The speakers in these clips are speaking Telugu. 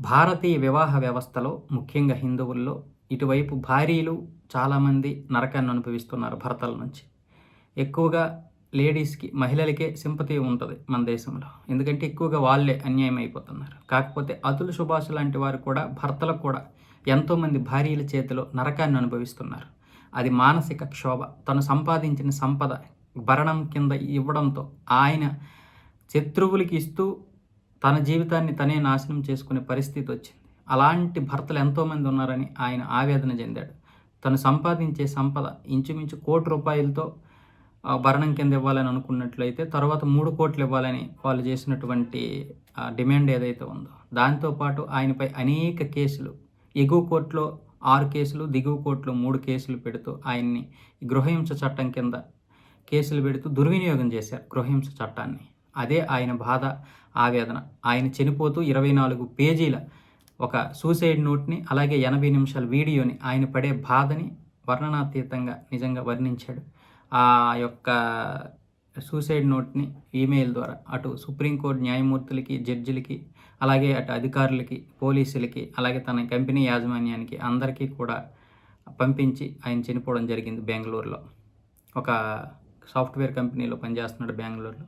భారతీయ వివాహ వ్యవస్థలో ముఖ్యంగా హిందువుల్లో ఇటువైపు భార్యలు చాలామంది నరకాన్ని అనుభవిస్తున్నారు భర్తల నుంచి. ఎక్కువగా లేడీస్కి మహిళలకే సింపతి ఉంటుంది మన దేశంలో. ఎందుకంటే ఎక్కువగా వాళ్ళే అన్యాయం అయిపోతున్నారు. కాకపోతే అతుల సుభాష్ లాంటి వారు కూడా భర్తలకు కూడా ఎంతోమంది భార్యల చేతిలో నరకాన్ని అనుభవిస్తున్నారు. అది మానసిక క్షోభ. తను సంపాదించిన సంపద భరణం కింద ఇవ్వడంతో ఆయన శత్రువులకి ఇస్తూ తన జీవితాన్ని తనే నాశనం చేసుకునే పరిస్థితి వచ్చింది. అలాంటి భర్తలు ఎంతోమంది ఉన్నారని ఆయన ఆవేదన చెందాడు. తను సంపాదించే సంపద ఇంచుమించు కోటి రూపాయలతో భరణం కింద ఇవ్వాలని అనుకున్నట్లయితే తర్వాత మూడు కోట్లు ఇవ్వాలని వాళ్ళు చేసినటువంటి డిమాండ్ ఏదైతే ఉందో దాంతోపాటు ఆయనపై అనేక కేసులు ఎగువ కోర్టులో ఆరు కేసులు దిగువ కోర్టులో మూడు కేసులు పెడుతూ ఆయన్ని గృహహింస చట్టం కింద కేసులు పెడుతూ దుర్వినియోగం చేశారు గృహహింస చట్టాన్ని. అదే ఆయన బాధ ఆవేదన ఆయన చనిపోతూ ఇరవై నాలుగు పేజీల ఒక సూసైడ్ నోట్ని అలాగే ఎనభై నిమిషాల వీడియోని ఆయన పడే బాధని వర్ణనాతీతంగా నిజంగా వర్ణించాడు. ఆ యొక్క సూసైడ్ నోట్ని ఈమెయిల్ ద్వారా అటు సుప్రీంకోర్టు న్యాయమూర్తులకి జడ్జిలకి అలాగే అటు అధికారులకి పోలీసులకి అలాగే తన కంపెనీ యాజమాన్యానికి అందరికీ కూడా పంపించి ఆయన చనిపోవడం జరిగింది బెంగళూరులో. ఒక సాఫ్ట్వేర్ కంపెనీలో పనిచేస్తున్నాడు బెంగళూరులో.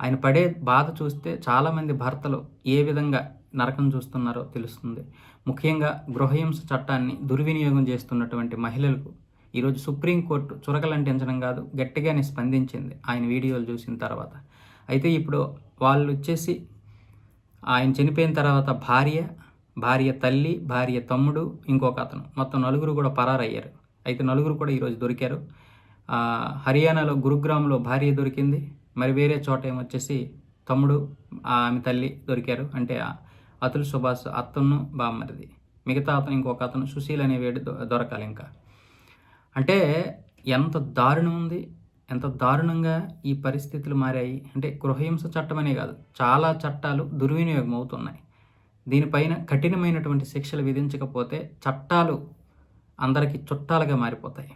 ఆయన పడే బాధ చూస్తే చాలామంది భర్తలు ఏ విధంగా నరకం చూస్తున్నారో తెలుస్తుంది. ముఖ్యంగా గృహహింస చట్టాన్ని దుర్వినియోగం చేస్తున్నటువంటి మహిళలకు ఈరోజు సుప్రీంకోర్టు చురకలంటించడం కాదు గట్టిగానే స్పందించింది ఆయన వీడియోలు చూసిన తర్వాత. అయితే ఇప్పుడు వాళ్ళు వచ్చేసి ఆయన చనిపోయిన తర్వాత భార్య భార్య తల్లి భార్య తమ్ముడు ఇంకొక అతను మొత్తం నలుగురు కూడా పరారయ్యారు. అయితే నలుగురు కూడా ఈరోజు దొరికారు. హర్యానాలో గురుగ్రామ్లో భార్య దొరికింది. మరి వేరే చోట ఏమొచ్చేసి తమ్ముడు ఆమె తల్లి దొరికారు. అంటే అతుల్ సుభాష్ అత్తను బామ్మరిది. మిగతా అతను ఇంకొక అతను సుశీల్ అనే వేడి దొరకాలి ఇంకా. అంటే ఎంత దారుణం ఉంది. ఎంత దారుణంగా ఈ పరిస్థితులు మారాయి. అంటే గృహహింస చట్టం అనే కాదు. చాలా చట్టాలు దుర్వినియోగం అవుతున్నాయి దీనిపైన కఠినమైనటువంటి శిక్షలు విధించకపోతే చట్టాలు అందరికీ చుట్టాలుగా మారిపోతాయి.